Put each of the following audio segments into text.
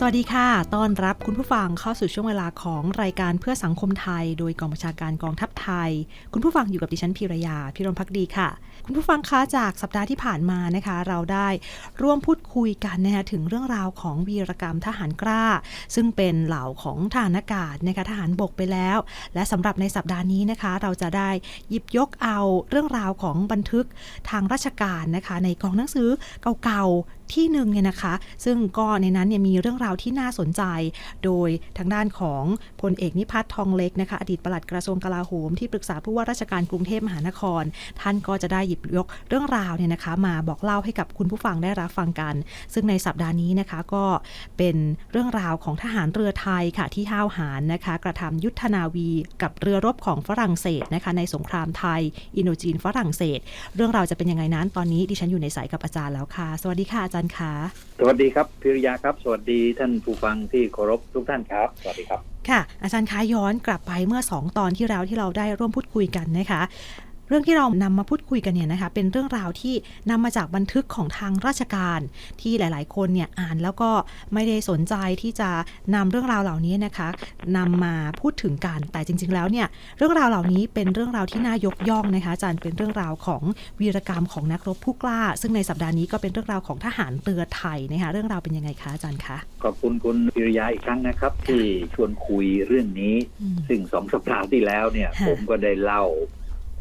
สวัสดีค่ะ ต้อนรับคุณผู้ฟังเข้าสู่ช่วงเวลาของรายการเพื่อสังคมไทย โดยกองบัญชาการกองทัพไทย คุณผู้ฟังอยู่กับดิฉันพีรยา พิรมพักดีค่ะ คุณผู้ฟังคะจากสัปดาห์ที่ผ่านมานะคะ เราได้ร่วมพูดคุยกันนะคะถึงเรื่องราวของวีรกรรมทหารกล้า ซึ่งเป็นเหล่าของทหารอากาศนะคะทหารบกไปแล้ว และสำหรับในสัปดาห์นี้นะคะ เราจะได้หยิบยกเอาเรื่องราวของบันทึกทางราชการนะคะ ในกองหนังสือเก่าที่หนึ่งเนี่ยนะคะ ซึ่งก็ในนั้นเนี่ยมีเรื่องราวที่น่าสนใจ โดยทางด้านของพลเอกนิพัฒน์ทองเล็กนะคะ อดีตปลัดกระทรวงกลาโหมที่ปรึกษาผู้ว่าราชการกรุงเทพมหานคร ท่านก็จะได้หยิบยกเรื่องราวเนี่ยนะคะ มาบอกเล่าให้กับคุณผู้ฟังได้รับฟังกัน ซึ่งในสัปดาห์นี้นะคะก็เป็นเรื่องราวของทหารเรือไทยค่ะที่ห้าวหาญนะคะ กระทำยุทธนาวีกับเรือรบของฝรั่งเศสนะคะ ในสงครามไทย อินโดจีนฝรั่งเศส เรื่องราวจะเป็นยังไงนั้นตอนนี้ดิฉันอยู่ในสายกับอาจารย์แล้วค่ะ สวัสดีค่ะอาจารย์คะสวัสดีครับพิริยาครับ สวัสดีท่านผู้ฟังที่เคารพทุกท่านครับ สวัสดีครับ ค่ะ อาจารย์คะย้อนกลับไปเมื่อ 2 ตอนที่แล้วที่เราได้ร่วมพูดคุยกันนะคะ เรื่องที่เรานำมาพูดคุยกันเนี่ยนะคะเป็นเรื่องราวที่นำมาจากบันทึกของทางราชการที่หลาย ๆ คนเนี่ยอ่านแล้วก็ไม่ได้สนใจที่จะนำเรื่องราวเหล่านี้นะคะนำมาพูดถึงกันแต่จริง ๆ แล้วเนี่ยเรื่องราวเหล่านี้เป็นเรื่องราวที่น่ายกย่องนะคะอาจารย์เป็นเรื่องราวของวีรกรรมของนักรบผู้กล้า ซึ่งในสัปดาห์นี้ก็เป็นเรื่องราวของทหารเรือไทยนะคะเรื่องราวเป็นยังไงคะอาจารย์คะขอบคุณคุณพิริยาอีกครั้งนะครับ ที่ชวนคุยเรื่องนี้อืมซึ่งสองสัปดาห์ที่แล้วเนี่ยค่ะผมก็ได้เล่า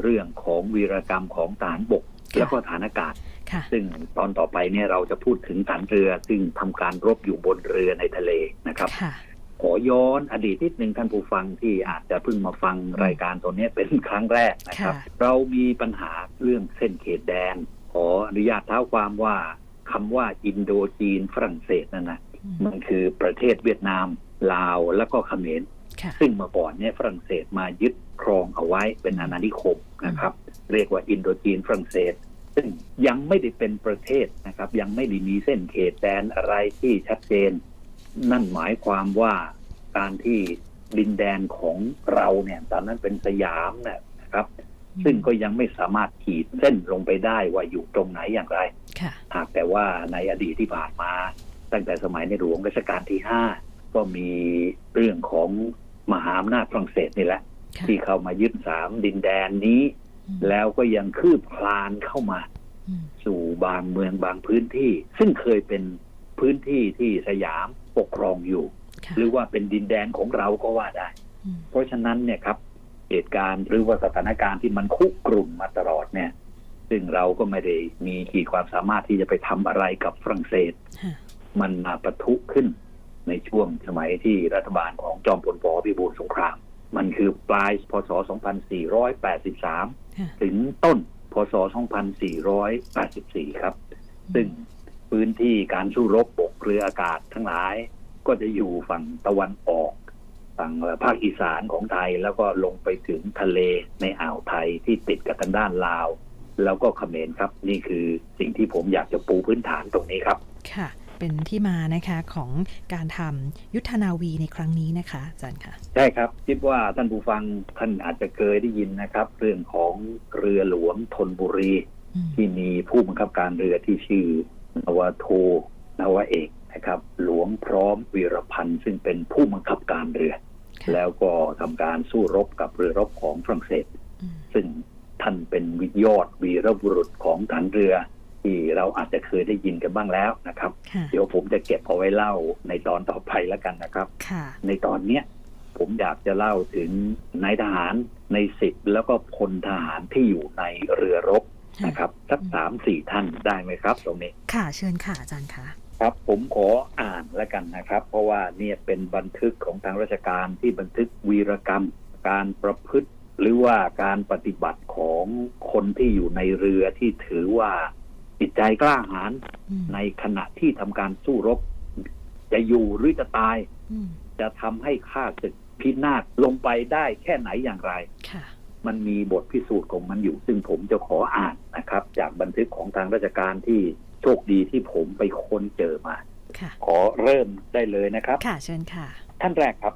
เรื่องของวีรกรรมของทหารบกค่ะแล้วก็ฐานอากาศค่ะซึ่งตอนต่อไปเนี่ยเราจะพูดถึงฐานเรือ ซึ่งทำการรบอยู่บนเรือในทะเลนะครับค่ะขอย้อนอดีตนิดหนึ่งท่านผู้ฟังที่อาจจะเพิ่งมาฟังรายการตัวเนี้ยเป็นครั้งแรกนะครับค่ะเรามีปัญหาเรื่องเส้นเขตแดน ขออนุญาตเท้าความว่าคำว่าอินโดจีนฝรั่งเศสนั่นนะอืมมันคือประเทศเวียดนาม ลาวแล้วก็เขมรค่ะ ซึ่งเมื่อก่อนเนี่ยฝรั่งเศสมายึดครองเอาไว้เป็นอาณานิคมนะครับ เรียกว่าอินโดจีนฝรั่งเศส ซึ่งยังไม่ได้เป็นประเทศนะครับ ยังไม่ได้มีเส้นเขตแดนอะไรที่ชัดเจน นั่นหมายความว่าการที่ดินแดนของเราเนี่ยตอนนั้นเป็นสยามเนยนะครับ ซึ่งก็ยังไม่สามารถขีดเส้นลงไปได้ว่าอยู่ตรงไหนอย่างไรค่ะหากแต่ว่าในอดีตที่ผ่านมา ตั้งแต่สมัยในหลวงรัชกาลที่ห้า ก็มีเรื่องของมหาอำนาจฝรั่งเศสนี่แหละค่ะที่เข้ามายึดสามดินแดนนี้อืมแล้วก็ยังคืบคลานเข้ามาอืมสู่บางเมืองบางพื้นที่ ซึ่งเคยเป็นพื้นที่ที่สยามปกครองอยู่ค่ะหรือว่าเป็นดินแดนของเราก็ว่าได้อืมเพราะฉะนั้นเนี่ยครับเหตุการณ์หรือว่าสถานการณ์ที่มันคุกรุ่นมาตลอดเนี่ย ซึ่งเราก็ไม่ได้มีขีดความสามารถที่จะไปทำอะไรกับฝรั่งเศสค่ะมันมาปะทุขึ้น ในช่วงสมัยที่รัฐบาลของจอมพลปพิบูลสงคราม มันคือปลายพศ 2483ค่ะถึงต้นพศ 2484 ครับ ซึ่งพื้นที่การสู้รบบกเรืออากาศทั้งหลาย ก็จะอยู่ฝั่งตะวันออก ฝั่งภาคอีสานของไทยแล้วก็ลงไปถึงทะเลในอ่าวไทยที่ติดกับทางด้านลาว แล้วก็เขมรครับ นี่คือสิ่งที่ผมอยากจะปูพื้นฐานตรงนี้ครับ ค่ะ เป็นที่มานะคะของการทำยุทธนาวีในครั้งนี้นะคะอาจารย์ค่ะ ใช่ครับ คิดว่าท่านผู้ฟังท่านอาจจะเคยได้ยินนะครับ เรื่องของเรือหลวงธนบุรีอืมที่มีผู้บังคับการเรือที่ชื่อนวโทนวเอกนะครับ หลวงพร้อมวีรพันธ์ซึ่งเป็นผู้บังคับการเรือค่ะแล้วก็ทำการสู้รบกับเรือรบของฝรั่งเศสอืมซึ่งท่านเป็นวิยอดวีรบุรุษของฐานเรือ ที่เราอาจจะเคยได้ยินกันบ้างแล้วนะครับค่ะเดี๋ยวผมจะเก็บเอาไว้เล่าในตอนต่อไปแล้วกันนะครับค่ะในตอนเนี้ยผมอยากจะเล่าถึงนายทหารในสิบแล้วก็พลทหารที่อยู่ในเรือรบนะครับสักสามสี่ท่านได้ไหมครับ ตรงนี้ ค่ะเชิญค่ะอาจารย์ค่ะครับผมขออ่านแล้วกันนะครับ เพราะว่าเนี่ยเป็นบันทึกของทางราชการที่บันทึกวีรกรรม การประพฤติ หรือว่าการปฏิบัติของคนที่อยู่ในเรือที่ถือว่า จิตใจกล้าหาญอืมในขณะที่ทำการสู้รบ จะอยู่หรือจะตายอืมจะทำให้ข้าศึกพินาศลงไปได้แค่ไหนอย่างไรค่ะมันมีบทพิสูจน์ของมันอยู่ ซึ่งผมจะขออ่านนะครับ จากบันทึกของทางราชการที่โชคดีที่ผมไปค้นเจอมาค่ะขอเริ่มได้เลยนะครับ ค่ะเชิญค่ะ ท่านแรกครับ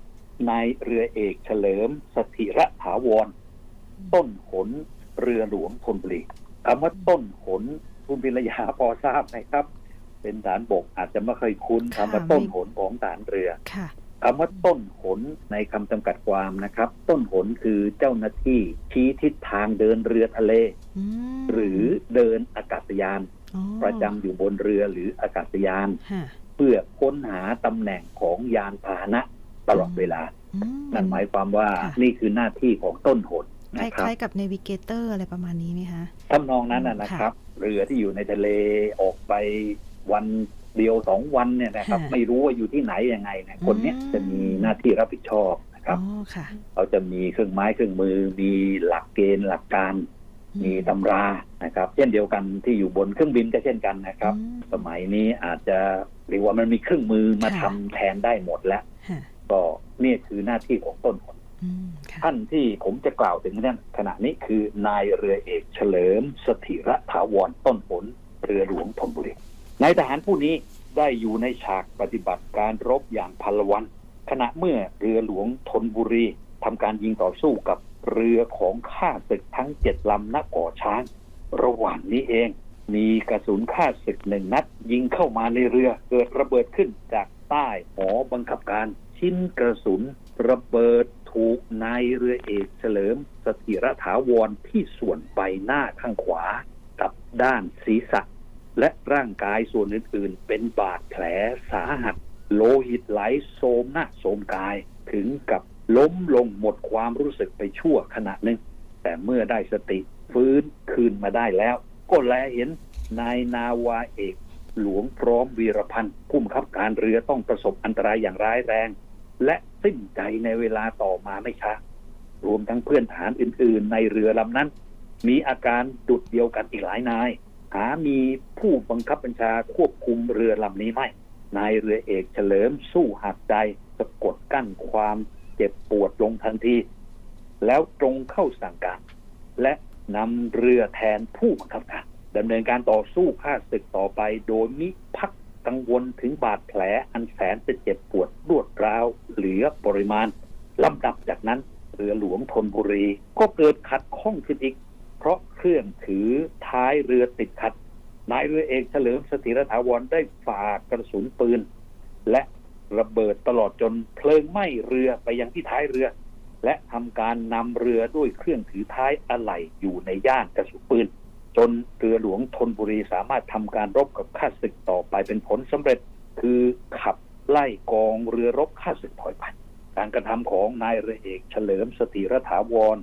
นายเรือเอกเฉลิมสถิระถาวร ต้นหนเรือหลวงธนบุรีคำว่าต้นหน คุณพิรยาพอทราบไหมครับ เป็นฐานบกอาจจะไม่เคยคุ้นค่ะคำว่าต้นไม่หนของฐานเรือค่ะคำว่าต้นหนในคำจำกัดความนะครับ ต้นหนคือเจ้าหน้าที่ชี้ทิศทางเดินเรือทะเลอืมหรือเดินอากาศยานอ๋อประจำอยู่บนเรือหรืออากาศยานค่ะเพื่อค้นหาตำแหน่งของยานพาหนะตลอดเวลาอืนั่นหมายความว่าค่ะนี่คือหน้าที่ของต้นหนคนะครับล้ายๆกับเนวิเกเตอร์อะไรประมาณนี้ไหมคะทำนองนั้นนะนะครับ เรือที่อยู่ในทะเลออกไปวันเดียวสองวันเนี่ยนะครับค่ะไม่รู้ว่าอยู่ที่ไหนยังไงเนี่ยคนเนี้ยอืมจะมีหน้าที่รับผิดชอบนะครับอ๋อค่ะเขาจะมีเครื่องไม้เครื่องมือ มีหลักเกณฑ์หลักการ มีตำรานะครับ เช่นเดียวกันที่อยู่บนเครื่องบินก็เช่นกันนะครับอืมสมัยนี้อาจจะเรียกว่ามันมีเครื่องมือมาค่ะทำแทนได้หมดแล้วค่ะก็นี่คือหน้าที่ของต้นหนอืมค่ะ ท่านที่ผมจะกล่าวถึงเนี่ยขณะนี้คือนายเรือเอกเฉลิมสถิระถาวรต้นผลเรือหลวงธนบุรีนายทหารผู้นี้ได้อยู่ในฉากปฏิบัติการรบอย่างพลวัน ขณะเมื่อเรือหลวงธนบุรีทำการยิงต่อสู้กับเรือของข้าศึกทั้งเจ็ดลำณเก่อช้าง ระหว่างนี้เอง มีกระสุนข้าศึกหนึ่งนัด ยิงเข้ามาในเรือเกิดระเบิดขึ้นจากใต้หอบังคับการ ชิ้นกระสุนระเบิด ถูกนายเรือเอกเฉลิมสถิรถาวรที่ส่วนใบหน้าข้างขวากับด้านศีรษะ และร่างกายส่วนอื่นๆ เป็นบาดแผลสาหัส โลหิตไหลโสมหน้าโสมกายถึงกับล้มลงหมดความรู้สึกไปชั่วขณะหนึ่ง แต่เมื่อได้สติฟื้นคืนมาได้แล้ว ก็แลเห็นนายนาวาเอก หลวงพร้อมวีรพันธ์ผู้บังคับการเรือต้องประสบอันตรายอย่างร้ายแรง และสิ้นใจในเวลาต่อมาไม่ช้ารวมทั้งเพื่อนทหารอื่น ๆ ในเรือลำนั้น มีอาการดุดเดียวกันอีกหลายนาย หามีผู้บังคับบัญชาควบคุมเรือลำนี้ไม่ นายเรือเอกเฉลิมสู้หักใจสะกดกั้นความเจ็บปวดลงทันที แล้วตรงเข้าสั่งการ และนำเรือแทนผู้บังคับการดำเนินการต่อสู้ฆ่าศึกต่อไปโดยมิพัก กังวลถึงบาดแผลอันแสนจะเจ็บปวดรวดร้าวเหลือปริมาณลำดับจากนั้นเรือหลวงธนบุรี ก็เกิดขัดข้องขึ้นอีก เพราะเครื่องถือท้ายเรือติดขัดนายเรือเอกเฉลิมสถิรถาวรได้ฝากระสุนปืน และระเบิดตลอดจนเพลิงไหม้เรือไปยังที่ท้ายเรือ และทำการนำเรือด้วยเครื่องถือท้ายอะไหล่อยู่ในย่านกระสุนปืน จนเรือหลวงธนบุรีสามารถทำการรบกับข้าศึกต่อไปเป็นผลสำเร็จคือขับไล่กองเรือรบข้าศึกถอยไปการกระทำของนายเรือเอกเฉลิมสถิรถาวร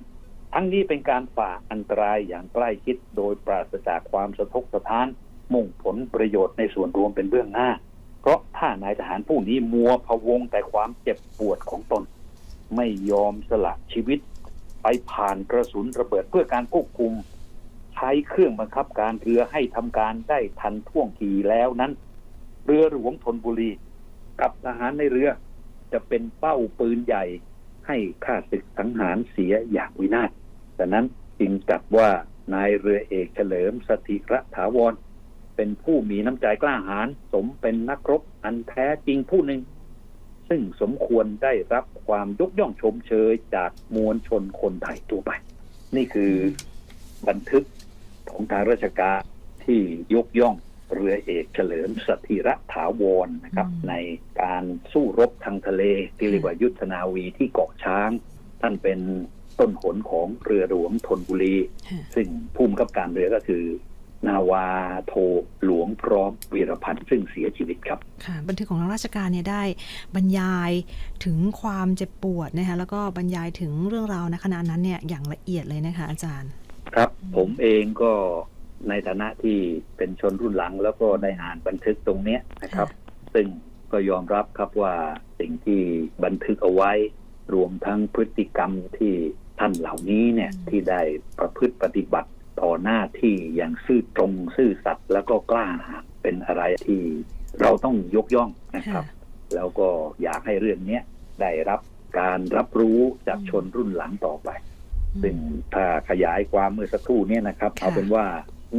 ทั้งนี้เป็นการฝ่าอันตรายอย่างใกล้ชิดโดยปราศจากความสะทกสะท้าน มุ่งผลประโยชน์ในส่วนรวมเป็นเบื้องหน้า เพราะถ้านายทหารผู้นี้มัวพะวงแต่ความเจ็บปวดของตน ไม่ยอมสละชีวิต ไปผ่านกระสุนระเบิดเพื่อการควบคุม ใช้เครื่องบังคับการเรือให้ทำการได้ทันท่วงทีแล้วนั้น เรือหลวงธนบุรี กับทหารในเรือ จะเป็นเป้าปืนใหญ่ให้ข้าศึกสังหารเสียอย่างวินาศดังนั้นจึงจัดว่านายเรือเอกเฉลิมสถิระถาวร เป็นผู้มีน้ำใจกล้าหาญสมเป็นนักรบอันแท้จริงผู้หนึ่ง ซึ่งสมควรได้รับความยกย่องชมเชยจากมวลชนคนไทยตัวไป นี่คือบันทึก ของทางราชการที่ยกย่องเรือเอกเฉลิมสถิระถาวรนะครับอืมในการสู้รบทางทะเลที่เรียกว่ายุทธนาวีที่เกาะช้าง ท่านเป็นต้นหนของเรือหลวงธนบุรีค่ะซึ่งผู้บังคับการเรือก็คือนาวาโทหลวงพร้อมวีรพันธ์ซึ่งเสียชีวิตครับ ค่ะ บันทึกของทางราชการเนี่ยได้บรรยายถึงความเจ็บปวดนะคะแล้วก็บรรยายถึงเรื่องราวในขณะนั้นเนี่ยอย่างละเอียดเลยนะคะอาจารย์ ครับ ผมเองก็ในฐานะที่เป็นชนรุ่นหลัง แล้วก็ได้อ่านบันทึกตรงเนี้ยนะครับ ซึ่งก็ยอมรับครับว่าสิ่งที่บันทึกเอาไว้ รวมทั้งพฤติกรรมที่ท่านเหล่านี้เนี่ยอืมที่ได้ประพฤติปฏิบัติต่อหน้าที่อย่างซื่อตรงซื่อสัตย์แล้วก็กล้าหาญเป็นอะไรที่เราต้องยกย่องนะครับค่ะแล้วก็อยากให้เรื่องเนี้ยได้รับการรับรู้จากชนรุ่นหลังต่อไป ซึ่งถ้าขยายความเมื่อสักครู่เนี้นะครับค่ะเอาเป็นว่า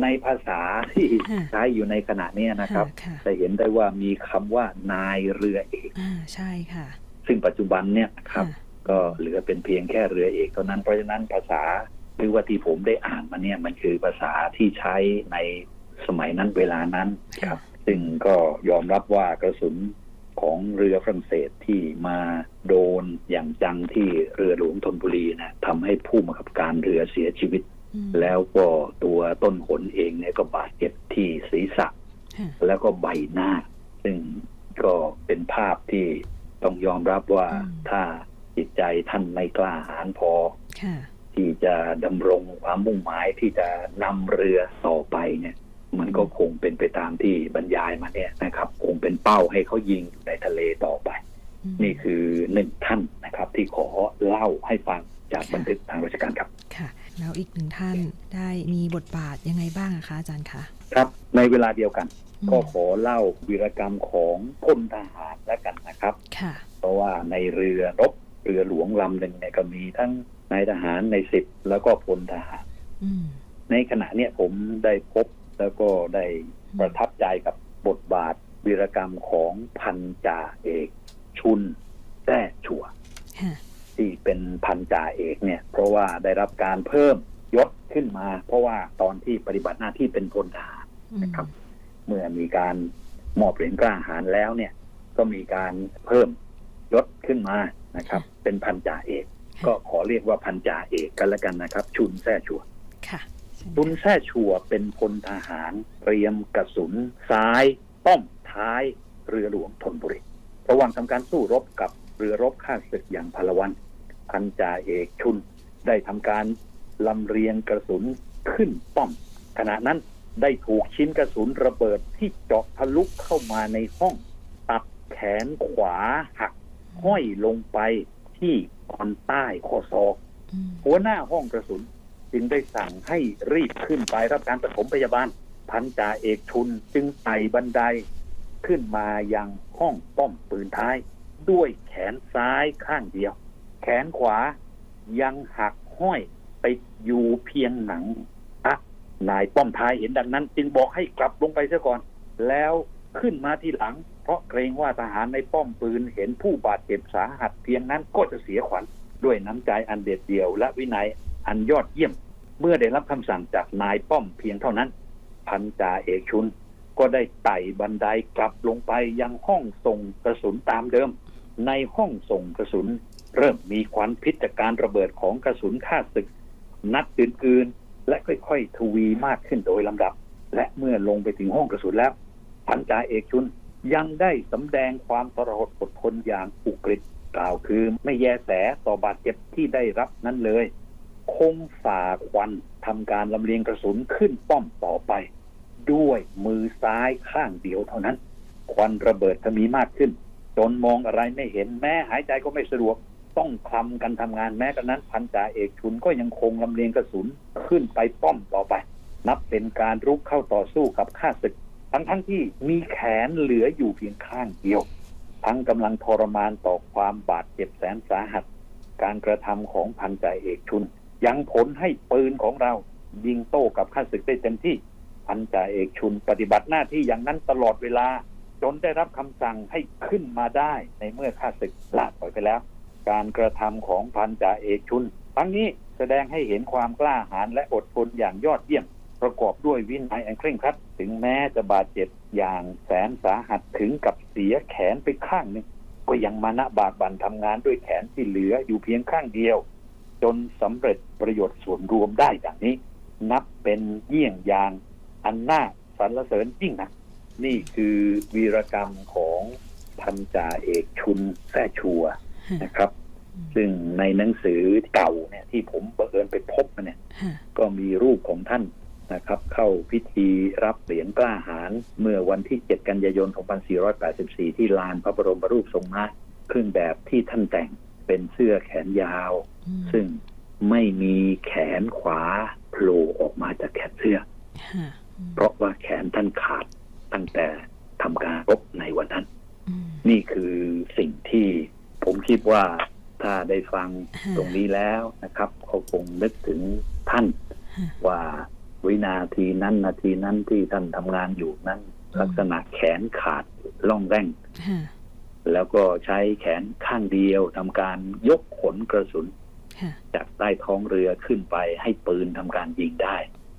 ในภาษาที่ค่ะใช้อยู่ในขณะเนี้ยนะครับค่ะจะเห็นได้ว่ามีคำว่านายเรือเอกอ่าใช่ค่ะ ซึ่งปัจจุบันเนี่ยนะครับค่ะก็เหลือเป็นเพียงแค่เรือเอกเท่านั้นเพราะฉะนั้นภาษาหรือว่าที่ผมได้อ่านมาเนี่ยมันคือภาษาที่ใช้ในสมัยนั้นเวลานั้นครับ ซึ่งก็ยอมรับว่ากระสุน ของเรือฝรั่งเศสที่มาโดนอย่างจังที่เรือหลวงธนบุรีนะทำให้ผู้บังคับการเรือเสียชีวิตอืมแล้วก็ตัวต้นขนเองเนี่ยก็บาดเจ็บที่ศีรษะค่ะแล้วก็ใบหน้า ซึ่งก็เป็นภาพที่ต้องยอมรับว่าอืมถ้าจิตใจท่านไม่กล้าหาญพอค่ะที่จะดำรงความมุ่งหมายที่จะนำเรือต่อไปเนี่ย มันก็คงเป็นไปตามที่บรรยายมาเนี่ยนะครับ คงเป็นเป้าให้เขายิงอยู่ในทะเลต่อไปอืมนี่คือหนึ่งท่านนะครับ ที่ขอเล่าให้ฟังจากบันทึกทางราชการครับค่ะแล้วอีกหนึ่งท่านได้มีบทบาทยังไงบ้างอะคะอาจารย์คะครับ ในเวลาเดียวกันอืมก็ขอเล่าวีรกรรมของพลทหารแล้วกันนะครับค่ะเพราะว่าในเรือรบเรือหลวงลำหนึ่งเนี่ยก็มีทั้งนายทหารในสิบแล้วก็พลทหารอืมในขณะเนี้ยผมได้พบ แล้วก็ได้ประทับใจกับบทบาทวีรกรรมของพันจ่าเอก ชุนแท้ชัวค่ะที่เป็นพันจ่าเอกเนี่ย เพราะว่าได้รับการเพิ่มยศขึ้นมา เพราะว่าตอนที่ปฏิบัติหน้าที่เป็นพลทหารอืมนะครับ เมื่อมีการมอบเหรียญกล้าหาญแล้วเนี่ย ก็มีการเพิ่มยศขึ้นมานะครับ เป็นพันจ่าเอก ก็ขอเรียกว่าพันจ่าเอกกันแล้วกันนะครับ ชุนแท้ชัวค่ะ เชิญชุนแท้ชัวเป็นพลทหาร เตรียมกระสุน ซ้าย ป้อมท้ายเรือหลวงธนบุรีระหว่างทำการสู้รบกับเรือรบข้าศึกอย่างพลวันพันจ่าเอกชุน ได้ทำการลำเรียงกระสุนขึ้นป้อม ขณะนั้นได้ถูกชิ้นกระสุนระเบิดที่เจาะทะลุเข้ามาในห้อง ตัดแขนขวาหัก ห้อยลงไปที่ตอนใต้ข้อศอกอืมหัวหน้าห้องกระสุน จึงได้สั่งให้รีบขึ้นไปรับการปฐมพยาบาล พันจ่าเอกชุนจึงไต่บันไดขึ้นมายังห้องป้อมปืนท้าย ด้วยแขนซ้ายข้างเดียว แขนขวายังหักห้อยไปอยู่เพียงหนังอะนายป้อมท้ายเห็นดังนั้น จึงบอกให้กลับลงไปซะก่อน แล้วขึ้นมาที่หลัง เพราะเกรงว่าทหารในป้อมปืนเห็นผู้บาดเจ็บสาหัสเพียงนั้นก็จะเสียขวัญด้วยน้ำใจอันเด็ดเดี่ยวและวินัย อันยอดเยี่ยม เมื่อได้รับคำสั่งจากนายป้อมเพียงเท่านั้น พันจ่าเอกชุน ก็ได้ไต่บันไดกลับลงไปยังห้องส่งกระสุนตามเดิม ในห้องส่งกระสุน เริ่มมีควันพิษจากการระเบิดของกระสุนฆ่าศึก นัดอื่นๆและค่อยๆทวีมากขึ้นโดยลำดับ และเมื่อลงไปถึงห้องกระสุนแล้ว พันจ่าเอกชุนยังได้สำแดงความทรหดอดทนอย่างอุกฤษกล่าวคือไม่แยแสต่อบาดเจ็บที่ได้รับนั้นเลย คงฝ่าควันทำการลำเลียงกระสุนขึ้นป้อมต่อไป ด้วยมือซ้ายข้างเดียวเท่านั้น ควันระเบิดทมีมากขึ้น จนมองอะไรไม่เห็นแม้หายใจก็ไม่สะดวก ต้องคลำกันทำงานแม้กระนั้นพันจ่าเอกชุนก็ยังคงลำเลียงกระสุนขึ้นไปป้อมต่อไป นับเป็นการรุกเข้าต่อสู้กับข้าศึก ทั้งทั้งที่มีแขนเหลืออยู่เพียงข้างเดียว ทั้งกำลังทรมานต่อความบาดเจ็บแสนสาหัส การกระทำของพันจ่าเอกชุน ยังผลให้ปืนของเรายิงโต้กับข้าศึกได้เต็มที่พันจ่าเอกชุนปฏิบัติหน้าที่อย่างนั้นตลอดเวลา จนได้รับคำสั่งให้ขึ้นมาได้ในเมื่อข้าศึกลาดปล่อยไปแล้ว การกระทำของพันจ่าเอกชุนทั้งนี้แสดงให้เห็นความกล้าหาญและอดทนอย่างยอดเยี่ยม ประกอบด้วยวินัยอันเคร่งครัดถึงแม้จะบาดเจ็บอย่างแสนสาหัสถึงกับเสียแขนไปข้างหนึ่งก็ยังมานะบากบั่นทำงานด้วยแขนที่เหลืออยู่เพียงข้างเดียว จนสำเร็จประโยชน์ส่วนรวมได้ดังนี้ นับเป็นเยี่ยงอย่างอันน่าสรรเสริญยิ่งนักนี่คือวีรกรรมของพันจ่าเอกชุนแท้ชัวนะครับ ซึ่งในหนังสือเก่าเนี่ย ที่ผมบังเอิญไปพบมาเนี่ยค่ะก็มีรูปของท่านนะครับ เข้าพิธีรับเหรียญกล้าหาญเมื่อวันที่ 7 กันยายน 2484 ที่ลานพระบรมรูปทรงม้าเครื่องแบบที่ท่านแต่ง เป็นเสื้อแขนยาวอืมซึ่งไม่มีแขนขวาโผล่ออกมาจากแขนเสื้อค่ะอืมเพราะว่าแขนท่านขาดตั้งแต่ทำการรบในวันนั้นอืมนี่คือสิ่งที่ผมคิดว่าถ้าได้ฟังค่ะตรงนี้แล้วนะครับเขาคงนึกถึงท่านค่ะว่าวินาทีนั้นนาทีนั้นที่ท่านทำงานอยู่นั้น ลักษณะแขนขาดล่องแร่งค่ะ แล้วก็ใช้แขนข้างเดียวทำการยกขนกระสุนค่ะจากใต้ท้องเรือขึ้นไปให้ปืนทำการยิงได้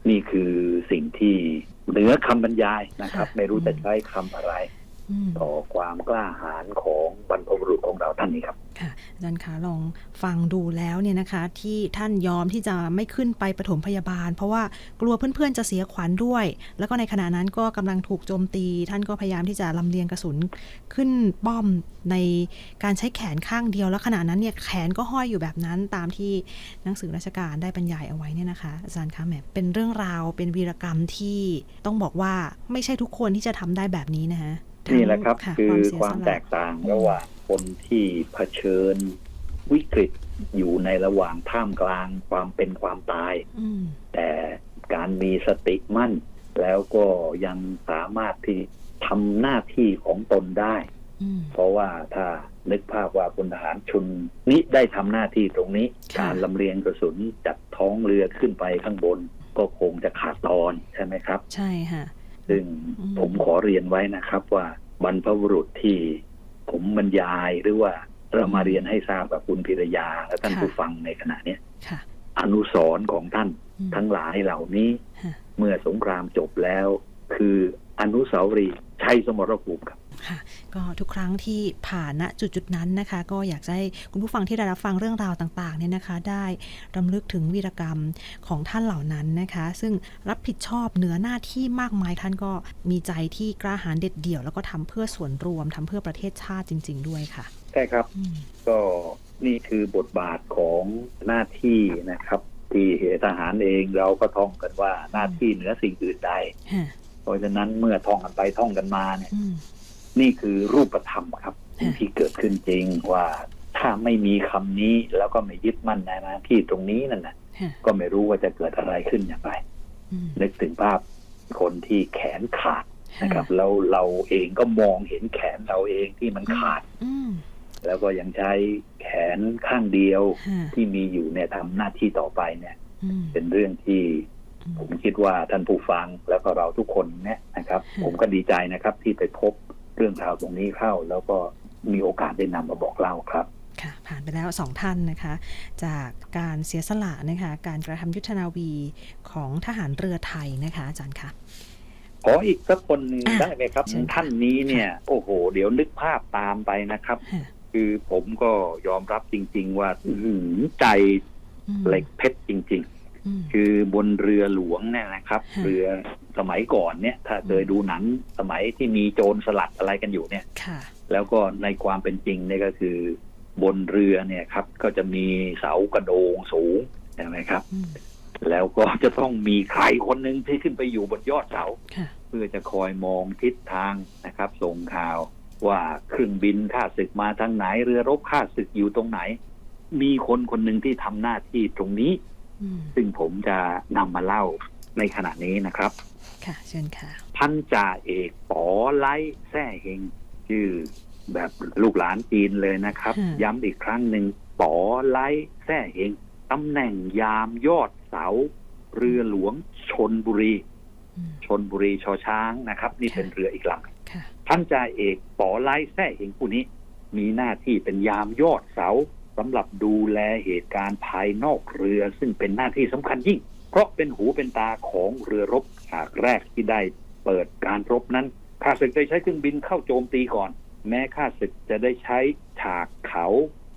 นี่คือสิ่งที่เหนือคำบรรยายนะครับค่ะไม่รู้จะใช้คำอะไรอืม ต่อความกล้าหาญของบรรพบุรุษของเราท่านนี้ครับค่ะอาจารย์คะลองฟังดูแล้วเนี่ยนะคะ ที่ท่านยอมที่จะไม่ขึ้นไปปฐมพยาบาล เพราะว่ากลัวเพื่อนๆจะเสียขวัญด้วย แล้วก็ในขณะนั้นก็กำลังถูกโจมตี ท่านก็พยายามที่จะลำเลียงกระสุนขึ้นป้อมในการใช้แขนข้างเดียว แล้วขณะนั้นเนี่ยแขนก็ห้อยอยู่แบบนั้นตามที่หนังสือราชการได้บรรยายเอาไว้เนี่ยนะคะอาจารย์คะแหมเป็นเรื่องราวเป็นวีรกรรมที่ต้องบอกว่าไม่ใช่ทุกคนที่จะทำได้แบบนี้นะคะทั้ง นี่แหละครับะคือเสียความสละแตกต่างระหว่างคนที่เผชิญวิกฤตอยู่ในระหว่างท่ามกลางความเป็นความตายอืมแต่การมีสติมั่น แล้วก็ยังสามารถที่ทำหน้าที่ของตนได้อืมเพราะว่าถ้านึกภาพว่าพลทหารชุนนี้ได้ทำหน้าที่ตรงนี้ค่ะการลำเลียงกระสุนจากท้องเรือขึ้นไปข้างบน ก็คงจะขาดตอนใช่ไหมครับ ใช่ค่ะ ซึ่งอืมผมขอเรียนไว้นะครับว่าบรรพบุรุษที่ผมบรรยายหรือว่าเรามาเรียนให้ทราบกับคุณพิรยาและท่านผู้ฟังในขณะเนี้ยค่ะอนุสรณ์ของท่านอืมทั้งหลายเหล่านี้ค่ะเมื่อสงครามจบแล้ว คืออนุสาวรีย์ ชัยสมรภูมิครับค่ะก็ทุกครั้งที่ผ่านณจุดจุดๆนั้นนะคะ ก็อยากจะให้คุณผู้ฟังที่ได้รับฟังเรื่องราวต่างๆเนี่ยนะคะ ได้รำลึกถึงวีรกรรมของท่านเหล่านั้นนะคะ ซึ่งรับผิดชอบเหนือหน้าที่มากมายท่านก็มีใจที่กล้าหาญเด็ดเดี่ยว แล้วก็ทำเพื่อส่วนรวมทำเพื่อประเทศชาติจริง ๆ ด้วยค่ะใช่ครับอืมก็นี่คือบทบาทของหน้าที่นะครับ ที่ทหารเองเราก็ท่องกันว่าหน้าที่เหนือสิ่งอื่นใดค่ะ เพราะฉะนั้นเมื่อท่องกันไปท่องกันมาเนี่ยอืมนี่คือรูปธรรมครับค่ะที่เกิดขึ้นจริงว่าถ้าไม่มีคำนี้แล้วก็ไม่ยึดมั่นในหน้าที่ตรงนี้นั่นนะค่ะก็ไม่รู้ว่าจะเกิดอะไรขึ้นอย่างไรอืมนึกถึงภาพคนที่แขนขาดนะครับ แล้วเราเองก็มองเห็นแขนเราเองที่มันขาดอืมแล้วก็ยังใช้แขนข้างเดียวค่ะที่มีอยู่เนี่ยทำหน้าที่ต่อไปเนี่ยอืมเป็นเรื่องที่อื ผมมคิดว่าท่านผู้ฟังแล้วก็เราทุกคนเนี่ยนะครับค่ะผมก็ดีใจนะครับที่ไปพบเรื่องราวตรงนี้เข้า แล้วก็มีโอกาสได้นำมาบอกเล่าครับค่ะผ่านไปแล้วสองท่านนะคะ จากการเสียสละนะคะการกระทำยุทธนาวีของทหารเรือไทยนะคะอาจารย์คะขออีกสักคนหนึ่งอะได้ไหมครับเชิญค่ะท่านนี้เนี่ย โอ้โห เดี๋ยวนึกภาพตามไปนะครับค่ะคือผมก็ยอมรับจริง ๆ ว่าอื้อหือใจอืมเหล็กเพชรจริงอืมๆ คือบนเรือหลวงเนี่ยนะครับค่ะเรือสมัยก่อนเนี่ย ถ้าเคยดูหนังสมัยที่มีโจรสลัดอะไรกันอยู่เนี่ยค่ะแล้วก็ในความเป็นจริงเนี่ยก็คือบนเรือเนี่ยครับ ก็จะมีเสากระโดงสูงใช่ไหมครับอืมแล้วก็จะต้องมีใครคนหนึ่งที่ขึ้นไปอยู่บนยอดเสาค่ะเพื่อจะคอยมองทิศทางนะครับ ส่งข่าวว่าเครื่องบินข้าศึกมาทางไหน เรือรบข้าศึกอยู่ตรงไหน มีคนคนหนึ่งที่ทำหน้าที่ตรงนี้อืม ซึ่งผมจะนำมาเล่าในขณะนี้นะครับ ค่ะ เชิญค่ะ พันจ่าเอกป๋อไล่แซ่เฮงชื่อแบบลูกหลานจีนเลยนะครับค่ะย้ำอีกครั้งหนึ่งป๋อไล่แซ่เฮงตำแหน่งยามยอดเสา เรือหลวงชนบุรีอืมชนบุรีชอช้างนะครับ นี่ค่ะเป็นเรืออีกลำค่ะพันจ่าเอกป๋อไล่แซ่เฮงผู้นี้ มีหน้าที่เป็นยามยอดเสา สำหรับดูแลเหตุการณ์ภายนอกเรือ ซึ่งเป็นหน้าที่สำคัญยิ่ง เพราะเป็นหูเป็นตาของเรือรบฉากแรกที่ได้เปิดการรบนั้นข้าศึกได้ใช้เครื่องบินเข้าโจมตีก่อน แม้ข้าศึกจะได้ใช้ฉากเขา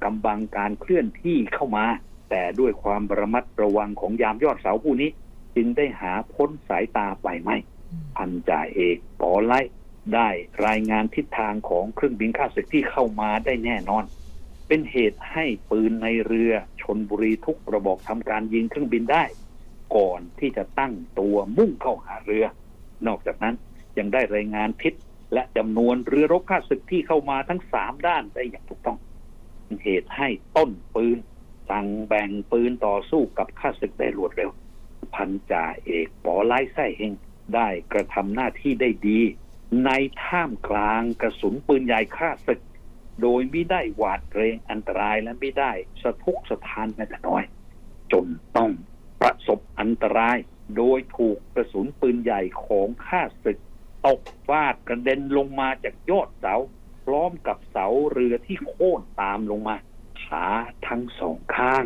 กำบังการเคลื่อนที่เข้ามา แต่ด้วยความระมัดระวังของยามยอดเสาผู้นี้ จึงได้หาพ้นสายตาไปไม่อืมพันจ่าเอกปอไลได้รายงานทิศทางของเครื่องบินข้าศึกที่เข้ามาได้แน่นอน เป็นเหตุให้ปืนในเรือชนบุรีทุกระบอกทำการยิงเครื่องบินได้ ก่อนที่จะตั้งตัวมุ่งเข้าหาเรือ นอกจากนั้นยังได้รายงานทิศและจำนวนเรือรบข้าศึกที่เข้ามาทั้งสามด้านได้อย่างถูกต้องเป็นเหตุให้ต้นปืนสั่งแบ่งปืนต่อสู้กับข้าศึกได้รวดเร็ว พันจ่าเอกปอไล่ไส้เฮงได้กระทำหน้าที่ได้ดี ในท่ามกลางกระสุนปืนใหญ่ฆ่าศึก โดยไม่ได้หวาดเกรงอันตรายและไม่ได้สะทุกสะทานแม้แต่น้อย จนต้องประสบอันตราย โดยถูกกระสุนปืนใหญ่ของข้าศึกตกฟาดกระเด็นลงมาจากยอดเสาพร้อมร้อมกับเสาเรือที่โค่นตามลงมาขาทั้งสองข้าง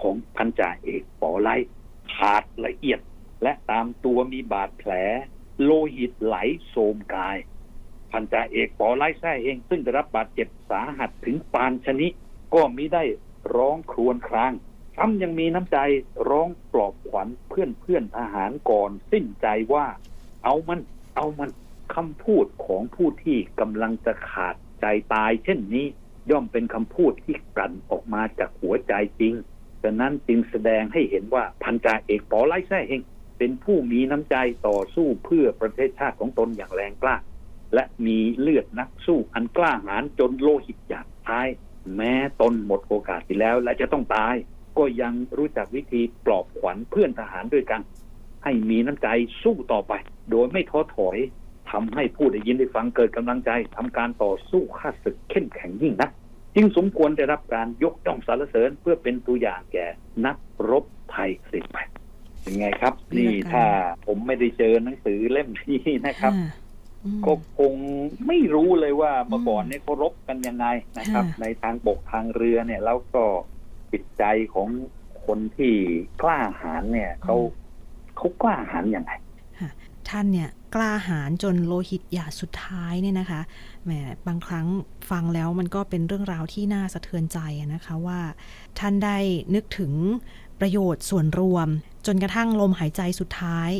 ของพันจ่าเอกปอไลขาดละเอียด และตามตัวมีบาดแผล โลหิตไหลโสมกาย พันจ่าเอกปอไล่แท้เอง ซึ่งได้รับบาดเจ็บสาหัสถึงปานชนิ ก็มิได้ร้องครวญครางซ้ำยังมีน้ำใจร้องปลอบขวัญเพื่อนเพื่อนทหารก่อนสิ้นใจว่า เอามันเอามันคำพูดของผู้ที่กำลังจะขาดใจตาย เช่นนี้ย่อมเป็นคำพูดที่กลั่นออกมาจากหัวใจจริงฉะนั้นจึงแสดงให้เห็นว่าพันจ่าเอกปอไล่แท้เองเป็นผู้มีน้ำใจต่อสู้เพื่อประเทศชาติของตนอย่างแรงกล้า และมีเลือดนักสู้อันกล้าหาญจนโลหิตหยาดท้าย แม้ตนหมดโอกาสที่แล้ว และจะต้องตาย ก็ยังรู้จักวิธีปลอบขวัญเพื่อนทหารด้วยกัน ให้มีน้ำใจสู้ต่อไป โดยไม่ท้อถอยทำให้ผู้ได้ยินได้ฟังเกิดกำลังใจทำการต่อสู้ข้าศึกเข้มแข็งยิ่งนักจึงสมควรได้รับการยกย่องสรรเสริญเพื่อเป็นตัวอย่างแก่นักรบไทยสิไปเป็นไงครับ นี่ถ้าผมไม่ได้เจอหนังสือเล่มนี้นะครับ ก็คงไม่รู้เลยว่าเมื่อก่อนเนี่ยเขารบกันยังไงนะครับค่ะในทางบกทางเรือเนี่ย แล้วก็จิตใจของคนที่กล้าหาญเนี่ยเขาเขากล้าหาญยังไงท่านเนี่ยกล้าหาญจนโลหิตหยาดสุดท้ายเนี่ยนะคะแหมบางครั้งฟังแล้วมันก็เป็นเรื่องราวที่น่าสะเทือนใจอะนะคะว่า ท่านได้นึกถึงประโยชน์ส่วนรวม จนกระทั่งลมหายใจสุดท้าย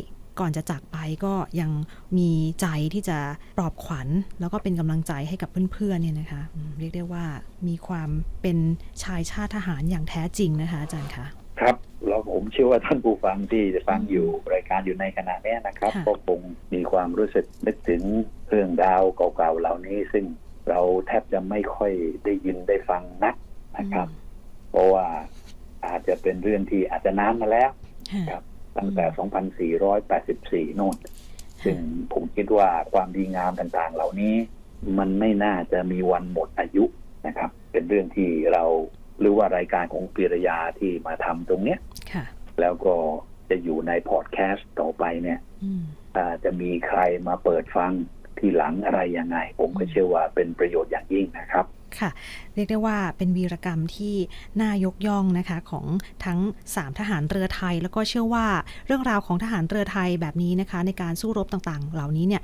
ก่อนจะจากไปก็ยังมีใจที่จะปลอบขวัญ แล้วก็เป็นกำลังใจให้กับเพื่อนๆเนี่ยนะคะอืมเรียกได้ว่ามีความเป็นชายชาติทหารอย่างแท้จริงนะคะอาจารย์คะครับแล้วผมเชื่อว่าท่านผู้ฟังที่จะฟังอยู่รายการอยู่ในขณะเนี้ยนะครับค่ะก็คงมีความรู้สึกนึกถึงเรื่องราวเก่าๆเหล่านี้ ซึ่งเราแทบจะไม่ค่อยได้ยินได้ฟังนักนะครับ เพราะว่าอาจจะเป็นเรื่องที่อาจจะนานมาแล้วอืมครัค่ะบ ตั้งแต่ 2484 โน่นซึ่งผมคิดว่าความดีงามต่างๆ เหล่านี้ มันไม่น่าจะมีวันหมดอายุนะครับ เป็นเรื่องที่เราหรือว่ารายการของปิรยาที่มาทำตรงเนี้ยค่ะแล้วก็จะอยู่ในพอดแคสต์ต่อไปเนี่ยอืมอ่าจะมีใครมาเปิดฟังทีหลังอะไรยังไง ผมก็เชื่อว่าเป็นประโยชน์อย่างยิ่งนะครับ ค่ะเรียกได้ว่าเป็นวีรกรรมที่น่ายกย่องนะคะของทั้ง 3 ทหารเรือไทย แล้วก็เชื่อว่าเรื่องราวของทหารเรือไทยแบบนี้นะคะ ในการสู้รบต่างๆ เหล่านี้เนี่ย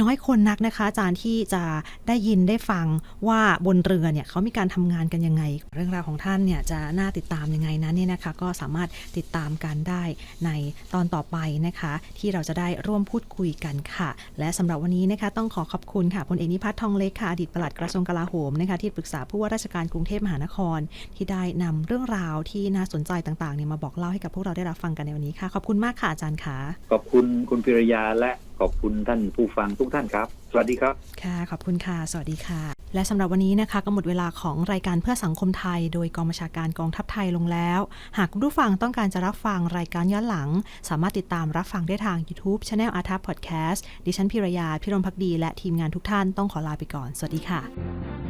น้อยคนนักนะคะอาจารย์ที่จะได้ยินได้ฟังว่าบนเรือเนี่ยเขามีการทำงานกันยังไง เรื่องราวของท่านเนี่ยจะน่าติดตามยังไงนั้นเนี่ยนะคะ ก็สามารถติดตามกันได้ในตอนต่อไปนะคะ ที่เราจะได้ร่วมพูดคุยกันค่ะ และสำหรับวันนี้นะคะต้องขอขอบคุณค่ะพลเอกนิพัฒน์ทองเล็กค่ะอดีตปลัดกระทรวงกลาโหมนะคะที่ปรึกษาผู้ว่าราชการกรุงเทพมหานคร ที่ได้นำเรื่องราวที่น่าสนใจต่างๆเนี่ยมาบอกเล่าให้กับพวกเราได้รับฟังกันในวันนี้ค่ะ ขอบคุณมากค่ะอาจารย์ค่ะ ขอบคุณคุณพิรยาและขอบคุณท่านผู้ฟังทุกท่านครับ สวัสดีครับ ค่ะ ขอบคุณค่ะ สวัสดีค่ะ และสำหรับวันนี้นะคะก็หมดเวลาของรายการเพื่อสังคมไทย โดยกองบัญชาการกองทัพไทยลงแล้ว หากคุณผู้ฟังต้องการจะรับฟังรายการย้อนหลัง สามารถติดตามรับฟังได้ทาง YouTube Channel a r t a Podcast ดิฉันพิรยา พิรมพักดี และทีมงานทุกท่านต้องขอลาไปก่อน สวัสดีค่ะ